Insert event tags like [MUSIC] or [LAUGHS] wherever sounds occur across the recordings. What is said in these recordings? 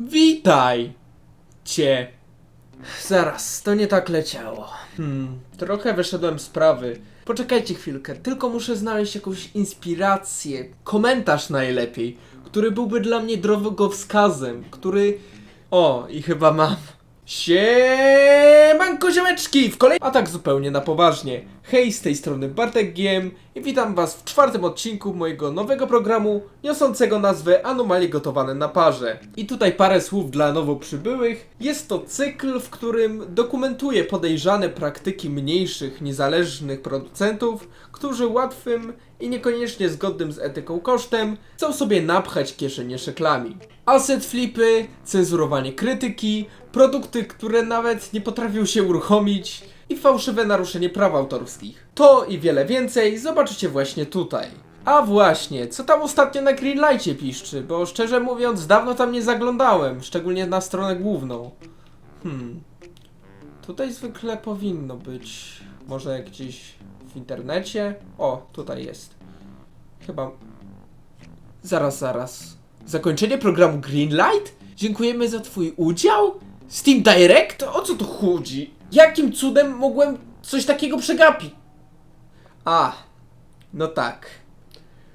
Witaj! Cię. Zaraz, to nie tak leciało. Hmm, trochę wyszedłem z sprawy. Poczekajcie chwilkę, tylko muszę znaleźć jakąś inspirację, komentarz najlepiej, który byłby dla mnie drogowskazem, który... O, i chyba mam. Siemanko ziomeczki! W kolej... A tak zupełnie na poważnie. Hej, z tej strony Bartek GM i witam was w czwartym odcinku mojego nowego programu niosącego nazwę Anomalie gotowane na parze. I tutaj parę słów dla nowo przybyłych. Jest to cykl, w którym dokumentuję podejrzane praktyki mniejszych, niezależnych producentów, którzy łatwym i niekoniecznie zgodnym z etyką kosztem chcą sobie napchać kieszenie szeklami. Asset flipy, cenzurowanie krytyki, produkty, które nawet nie potrafią się uruchomić i fałszywe naruszenie praw autorskich. To i wiele więcej zobaczycie właśnie tutaj. A właśnie, co tam ostatnio na Greenlightie piszczy, bo szczerze mówiąc dawno tam nie zaglądałem, szczególnie na stronę główną. Hmm. Tutaj zwykle powinno być. Może gdzieś w internecie? O, tutaj jest. Chyba. Zaraz, zaraz. Zakończenie programu Greenlight? Dziękujemy za Twój udział? Steam Direct? O co tu chodzi? Jakim cudem mogłem coś takiego przegapić? A, no tak.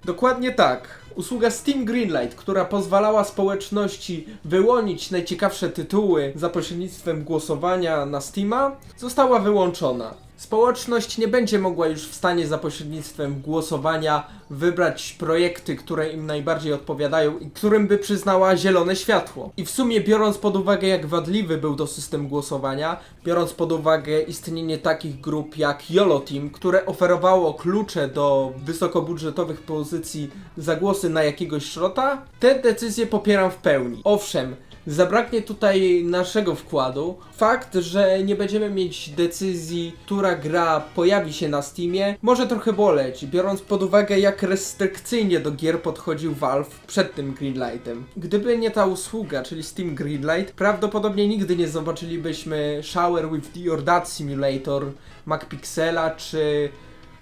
Dokładnie tak. Usługa Steam Greenlight, która pozwalała społeczności wyłonić najciekawsze tytuły za pośrednictwem głosowania na Steama, została wyłączona. Społeczność nie będzie mogła już w stanie za pośrednictwem głosowania wybrać projekty, które im najbardziej odpowiadają i którym by przyznała zielone światło. I w sumie biorąc pod uwagę jak wadliwy był to system głosowania, biorąc pod uwagę istnienie takich grup jak YOLO Team, które oferowało klucze do wysokobudżetowych pozycji za głosy na jakiegoś szrota, te decyzje popieram w pełni. Owszem, Zabraknie tutaj naszego wkładu. Fakt, że nie będziemy mieć decyzji, która gra pojawi się na Steamie, może trochę boleć, biorąc pod uwagę, jak restrykcyjnie do gier podchodził Valve przed tym Greenlightem. Gdyby nie ta usługa, czyli Steam Greenlight, prawdopodobnie nigdy nie zobaczylibyśmy Shower with the Dad Simulator, MacPixela czy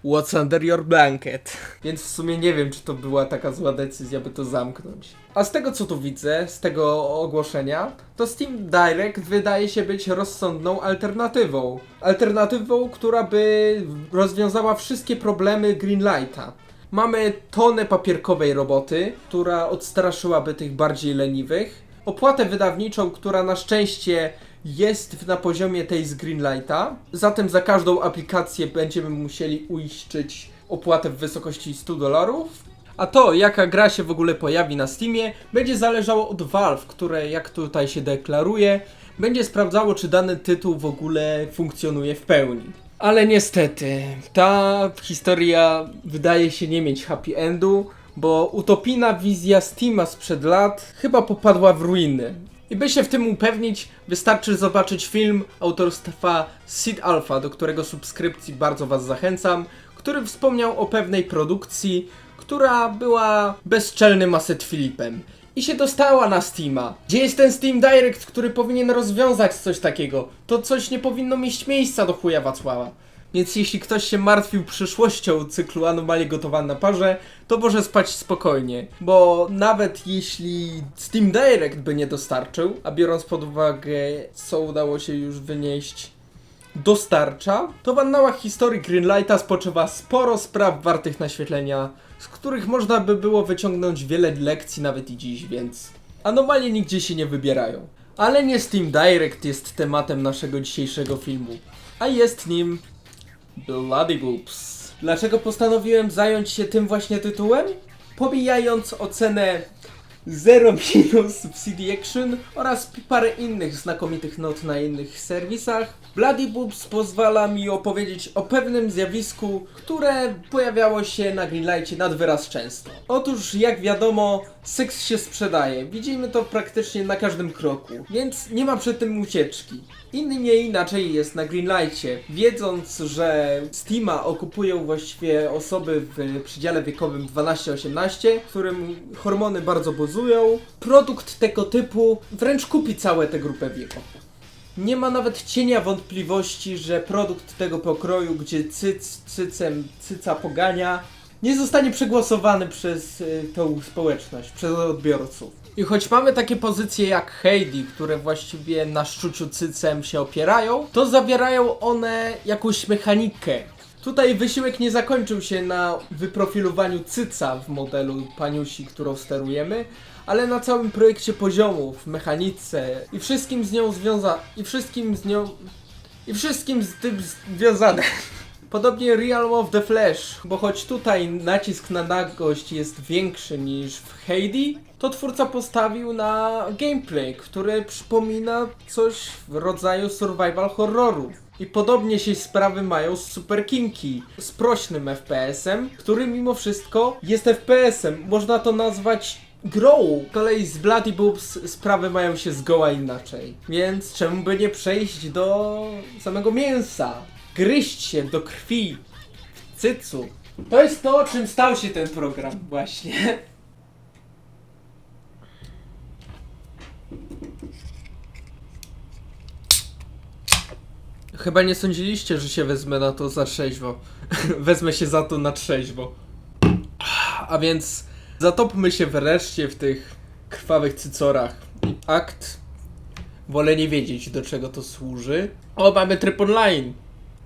What's Under Your Blanket. Więc w sumie nie wiem, czy to była taka zła decyzja, by to zamknąć. A z tego co tu widzę, z tego ogłoszenia, to Steam Direct wydaje się być rozsądną alternatywą. Alternatywą, która by rozwiązała wszystkie problemy Greenlighta. Mamy tonę papierkowej roboty, która odstraszyłaby tych bardziej leniwych. Opłatę wydawniczą, która na szczęście jest na poziomie tej z Greenlighta. Zatem za każdą aplikację będziemy musieli uiszczyć opłatę w wysokości 100 dolarów. A to, jaka gra się w ogóle pojawi na Steamie, będzie zależało od Valve, które, jak tutaj się deklaruje, będzie sprawdzało, czy dany tytuł w ogóle funkcjonuje w pełni. Ale niestety, ta historia wydaje się nie mieć happy endu, bo utopijna wizja Steama sprzed lat chyba popadła w ruiny. I by się w tym upewnić, wystarczy zobaczyć film autorstwa Sid Alpha, do którego subskrypcji bardzo Was zachęcam, który wspomniał o pewnej produkcji, która była bezczelnym asset Filipem. I się dostała na Steama. Gdzie jest ten Steam Direct, który powinien rozwiązać coś takiego? To coś nie powinno mieć miejsca do chuja Wacława. Więc jeśli ktoś się martwił przyszłością cyklu Anomalii Gotowane na Parze, to może spać spokojnie. Bo nawet jeśli Steam Direct by nie dostarczył, a biorąc pod uwagę co udało się już wynieść dostarcza, to w annałach historii Greenlighta spoczywa sporo spraw wartych naświetlenia, z których można by było wyciągnąć wiele lekcji nawet i dziś, więc anomalie nigdzie się nie wybierają. Ale nie Steam Direct jest tematem naszego dzisiejszego filmu, a jest nim Bloody Boobs. Dlaczego postanowiłem zająć się tym właśnie tytułem? Pomijając ocenę 0 minus w CD Action oraz parę innych znakomitych not na innych serwisach, Bloody Boobs pozwala mi opowiedzieć o pewnym zjawisku, które pojawiało się na Greenlightie nad wyraz często. Otóż, jak wiadomo, seks się sprzedaje. Widzimy to praktycznie na każdym kroku, więc nie ma przed tym ucieczki. Inny nie inaczej jest na Greenlightie. Wiedząc, że Steama okupują właściwie osoby w przedziale wiekowym 12-18, którym hormony bardzo produkt tego typu wręcz kupi całe tę grupę wiekową. Nie ma nawet cienia wątpliwości, że produkt tego pokroju, gdzie cyc cycem cyca pogania, nie zostanie przegłosowany przez y, tą społeczność, przez odbiorców. I choć mamy takie pozycje jak Heidi, które właściwie na szczuciu cycem się opierają, to zawierają one jakąś mechanikę. Tutaj wysiłek nie zakończył się na wyprofilowaniu cyca w modelu paniusi, którą sterujemy, ale na całym projekcie poziomów, mechanice i wszystkim z nią związa... i wszystkim z nią... i wszystkim z tym związane. [LAUGHS] Podobnie Realm of the Flash, bo choć tutaj nacisk na nagość jest większy niż w Heidi, to twórca postawił na gameplay, który przypomina coś w rodzaju survival horroru. I podobnie się sprawy mają z Super Kinki, z prośnym FPS-em, który mimo wszystko jest FPS-em. Można to nazwać grą. Z kolei z Bloody Boobs sprawy mają się zgoła inaczej. Więc czemu by nie przejść do samego mięsa? Gryźć się do krwi, w cycu. To jest to, czym stał się ten program właśnie. [LAUGHS] Chyba nie sądziliście, że się wezmę na to za trzeźwo. [LAUGHS] wezmę się za to na trzeźwo. A więc zatopmy się wreszcie w tych krwawych cycorach. Akt. Wolę nie wiedzieć, do czego to służy. O, mamy tryb online.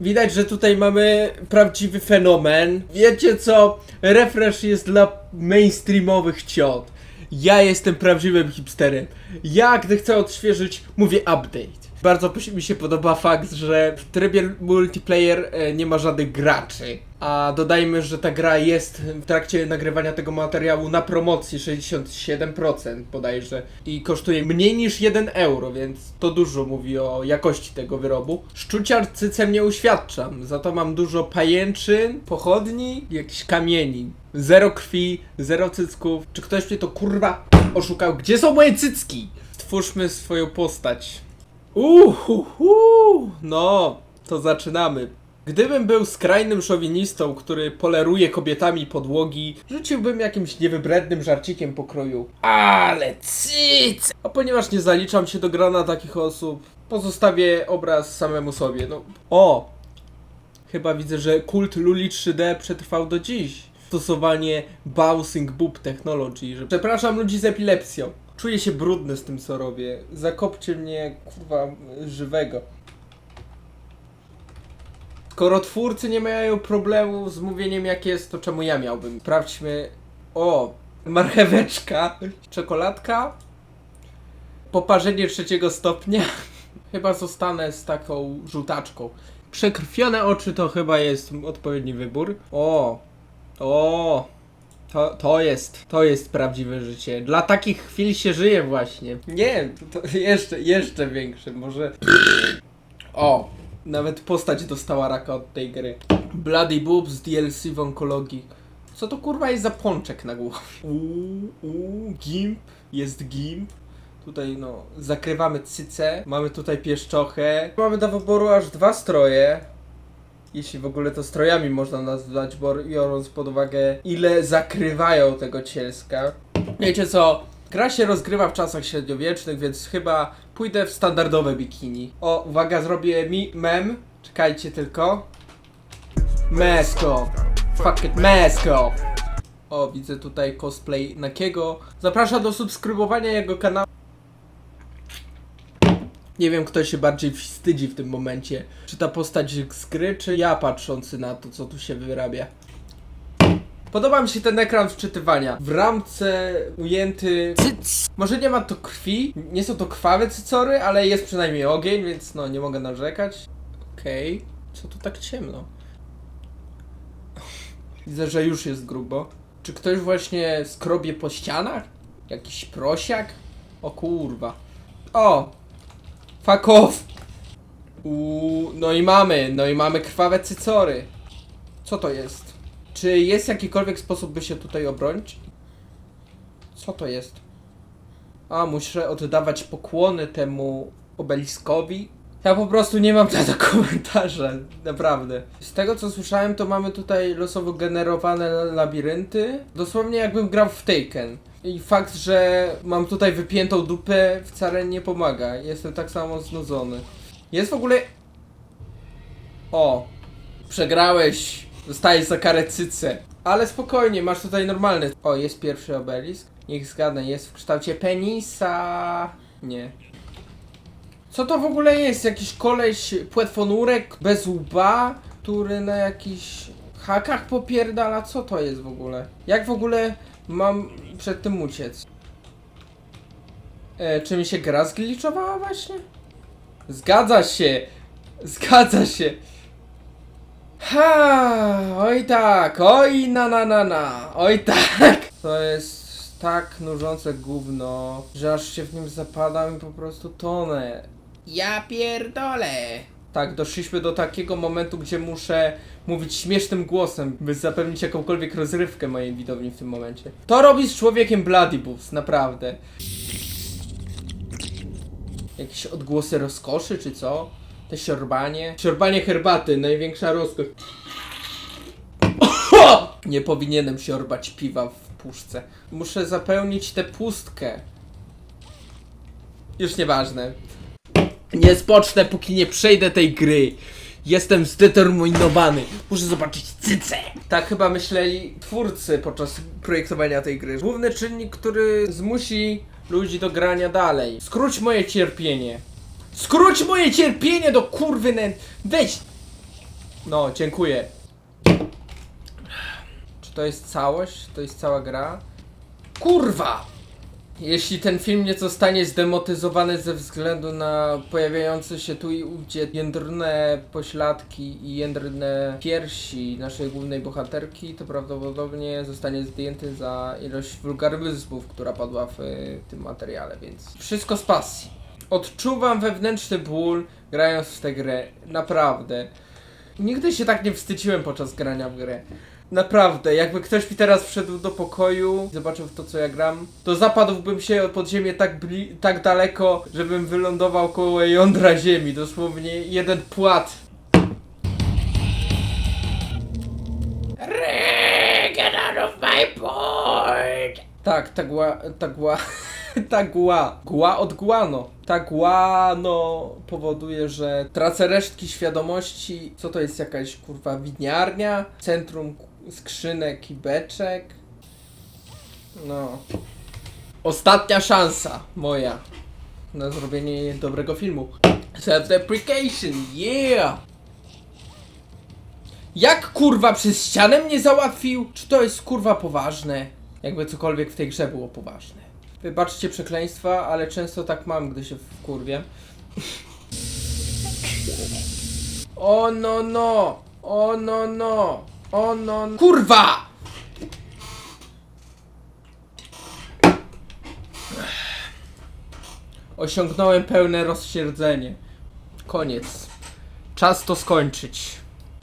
Widać, że tutaj mamy prawdziwy fenomen. Wiecie co? Refresh jest dla mainstreamowych ciot. Ja jestem prawdziwym hipsterem. Ja, gdy chcę odświeżyć, mówię update. Bardzo mi się podoba fakt, że w trybie multiplayer e, nie ma żadnych graczy. A dodajmy, że ta gra jest w trakcie nagrywania tego materiału na promocji 67% bodajże i kosztuje mniej niż 1 euro, więc to dużo mówi o jakości tego wyrobu. Szczuciar cycem nie uświadczam, za to mam dużo pajęczyn, pochodni jakichś kamieni. Zero krwi, zero cycków. Czy ktoś mnie to kurwa oszukał? Gdzie są moje cycki? Stwórzmy swoją postać. Uhuhu, no, to zaczynamy. Gdybym był skrajnym szowinistą, który poleruje kobietami podłogi, rzuciłbym jakimś niewybrednym żarcikiem pokroju. Ale cyc! A ponieważ nie zaliczam się do grona takich osób, pozostawię obraz samemu sobie. No, o! Chyba widzę, że kult Luli 3D przetrwał do dziś. Stosowanie Bouncing Boob Technology. Że... Przepraszam ludzi z epilepsją. Czuję się brudny z tym co robię. Zakopcie mnie, kurwa, żywego. Skoro twórcy nie mają problemu z mówieniem jak jest, to czemu ja miałbym? Sprawdźmy. O! Marcheweczka. Czekoladka. Poparzenie trzeciego stopnia. [LAUGHS] Chyba zostanę z taką żółtaczką. Przekrwione oczy to chyba jest odpowiedni wybór. O! O! To, to jest, to jest prawdziwe życie. Dla takich chwil się żyje właśnie. Nie, to jeszcze, jeszcze większe, może... O! Nawet postać dostała raka od tej gry. Bloody Boobs DLC w onkologii. Co to kurwa jest za pączek na głowie? Uuu, uuu, gimp, jest gimp. Tutaj no, zakrywamy cycę, mamy tutaj pieszczochę. Mamy do wyboru aż dwa stroje. Jeśli w ogóle to strojami można nazwać, bo biorąc pod uwagę ile zakrywają tego cielska. Wiecie co? Gra się rozgrywa w czasach średniowiecznych, więc chyba pójdę w standardowe bikini. O, uwaga, zrobię mi mem. Czekajcie tylko. Mesko. Fuck it, mesko. O, widzę tutaj cosplay Nakiego. Zapraszam do subskrybowania jego kanału. Nie wiem, kto się bardziej wstydzi w tym momencie. Czy ta postać z gry, czy ja patrzący na to, co tu się wyrabia. Podoba mi się ten ekran wczytywania. W ramce ujęty. Może nie ma to krwi, nie są to krwawe cycory, ale jest przynajmniej ogień, więc no nie mogę narzekać. Okej, co tu tak ciemno? Widzę, że już jest grubo. Czy ktoś właśnie skrobie po ścianach? Jakiś prosiak? O kurwa. O! Fuck off! Uuu, no i mamy, no i mamy krwawe cycory. Co to jest? Czy jest jakikolwiek sposób, by się tutaj obronić? Co to jest? A, muszę oddawać pokłony temu obeliskowi? Ja po prostu nie mam to komentarza, naprawdę. Z tego co słyszałem, to mamy tutaj losowo generowane labirynty. Dosłownie jakbym grał w Taken. I fakt, że mam tutaj wypiętą dupę wcale nie pomaga. Jestem tak samo znudzony. Jest w ogóle... O! Przegrałeś, Dostajesz za karę cycę. Ale spokojnie, masz tutaj normalny. O, jest pierwszy obelisk. Niech zgadnę, jest w kształcie penisa. Nie. Co to w ogóle jest? Jakiś koleś płetwonurek bez łba, który na jakichś hakach popierdala? Co to jest w ogóle? Jak w ogóle mam przed tym uciec? E, czy mi się gra zgliczowała właśnie? Zgadza się! Zgadza się! Ha, oj tak, oj na na na na, oj tak. To jest tak nużące gówno, że aż się w nim zapadam i po prostu tonę. Ja pierdolę. Tak, doszliśmy do takiego momentu, gdzie muszę mówić śmiesznym głosem, by zapewnić jakąkolwiek rozrywkę mojej widowni w tym momencie. To robi z człowiekiem Bloody Boobs, naprawdę. Jakieś odgłosy rozkoszy, czy co? Te siorbanie? Siorbanie herbaty, największa rozkosz. [LAUGHS] Nie powinienem siorbać piwa w puszce. Muszę zapełnić tę pustkę. Już nieważne. Nie spocznę, póki nie przejdę tej gry. Jestem zdeterminowany. Muszę zobaczyć cycę. Tak chyba myśleli twórcy podczas projektowania tej gry. Główny czynnik, który zmusi ludzi do grania dalej. Skróć moje cierpienie. Skróć moje cierpienie do kurwy nę... Weź! No, dziękuję. Czy to jest całość? To jest cała gra? Kurwa! Jeśli ten film nie zostanie zdemotyzowany ze względu na pojawiające się tu i ówdzie jędrne pośladki i jędrne piersi naszej głównej bohaterki, to prawdopodobnie zostanie zdjęty za ilość wulgaryzmów, która padła w tym materiale, więc wszystko z pasji. Odczuwam wewnętrzny ból grając w tę grę, naprawdę. Nigdy się tak nie wstydziłem podczas grania w grę. Naprawdę, jakby ktoś mi teraz wszedł do pokoju, zobaczył w to co ja gram, to zapadłbym się pod ziemię tak, bli- tak daleko, żebym wylądował koło jądra ziemi, dosłownie jeden płat. Get out of my board! Tak, ta gła, ta gła, [LAUGHS] ta gła, gła od guano. Ta guano powoduje, że tracę resztki świadomości. Co to jest jakaś kurwa widniarnia? Centrum skrzynek i beczek? No. Ostatnia szansa moja na zrobienie dobrego filmu. Self-deprecation, yeah! Jak kurwa przez ścianę mnie załatwił? Czy to jest kurwa poważne? Jakby cokolwiek w tej grze było poważne. Wybaczcie przekleństwa, ale często tak mam, gdy się wkurwiam. [LAUGHS] O no no! O no no! O no. Kurwa! Osiągnąłem pełne rozsierdzenie. Koniec. Czas to skończyć.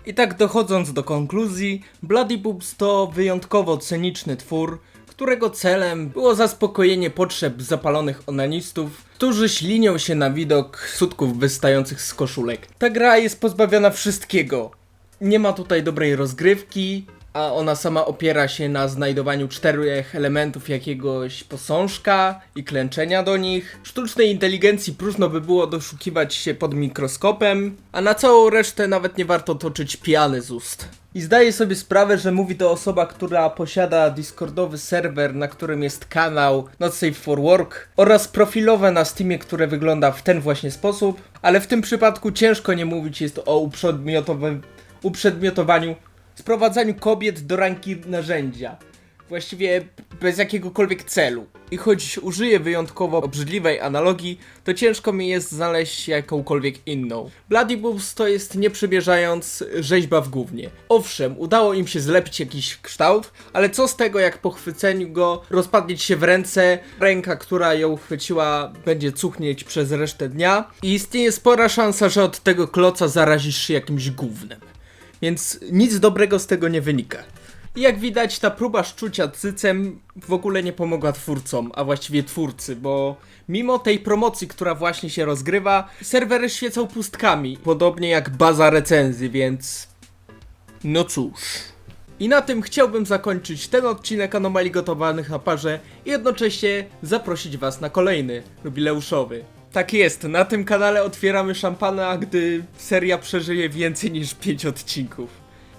I tak dochodząc do konkluzji, Bloody Boobs to wyjątkowo ceniczny twór, którego celem było zaspokojenie potrzeb zapalonych onanistów, którzy ślinią się na widok sutków wystających z koszulek. Ta gra jest pozbawiona wszystkiego. Nie ma tutaj dobrej rozgrywki, a ona sama opiera się na znajdowaniu czterech elementów jakiegoś posążka i klęczenia do nich. Sztucznej inteligencji próżno by było doszukiwać się pod mikroskopem, a na całą resztę nawet nie warto toczyć piany z ust. I zdaję sobie sprawę, że mówi to osoba, która posiada Discordowy serwer, na którym jest kanał Not Safe for Work oraz profilowe na Steamie, które wygląda w ten właśnie sposób, ale w tym przypadku ciężko nie mówić jest o uprzedmiotowym, uprzedmiotowaniu sprowadzaniu kobiet do ranki narzędzia. Właściwie bez jakiegokolwiek celu. I choć użyję wyjątkowo obrzydliwej analogii, to ciężko mi jest znaleźć jakąkolwiek inną. Bloody Boobs to jest nie przybieżając rzeźba w gównie. Owszem, udało im się zlepić jakiś kształt, ale co z tego jak po chwyceniu go rozpadnie się w ręce, ręka, która ją chwyciła będzie cuchnieć przez resztę dnia i istnieje spora szansa, że od tego kloca zarazisz się jakimś gównem. Więc nic dobrego z tego nie wynika. I jak widać, ta próba szczucia cycem w ogóle nie pomogła twórcom, a właściwie twórcy, bo mimo tej promocji, która właśnie się rozgrywa, serwery świecą pustkami, podobnie jak baza recenzji, więc. No cóż. I na tym chciałbym zakończyć ten odcinek Anomalii Gotowanych na parze i jednocześnie zaprosić Was na kolejny, jubileuszowy. Tak jest, na tym kanale otwieramy szampana, gdy seria przeżyje więcej niż 5 odcinków.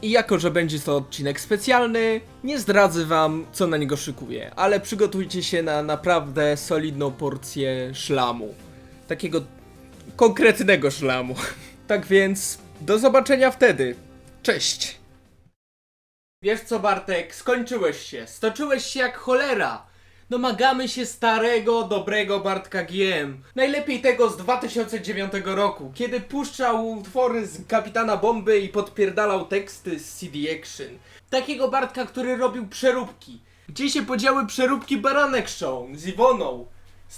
I jako, że będzie to odcinek specjalny, nie zdradzę wam, co na niego szykuję, ale przygotujcie się na naprawdę solidną porcję szlamu. Takiego konkretnego szlamu. [LAUGHS] Tak więc, do zobaczenia wtedy. Cześć! Wiesz co, Bartek, skończyłeś się. Stoczyłeś się jak cholera. Domagamy się starego, dobrego Bartka GM. Najlepiej tego z 2009 roku, kiedy puszczał utwory z Kapitana Bomby i podpierdalał teksty z CD Action. Takiego Bartka, który robił przeróbki. Gdzie się podziały przeróbki Baranek Show z Iwoną?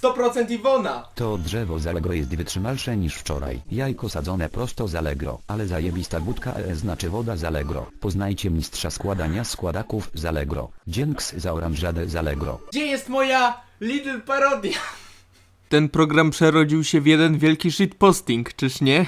100% Iwona. To drzewo z Allegro jest wytrzymalsze niż wczoraj. Jajko sadzone prosto z Allegro, ale zajebista budka ES znaczy woda z Allegro. Poznajcie mistrza składania składaków z Allegro. Dzięks za oranżadę z Allegro. Gdzie jest moja Lidl parodia? Ten program przerodził się w jeden wielki shitposting, czyż nie?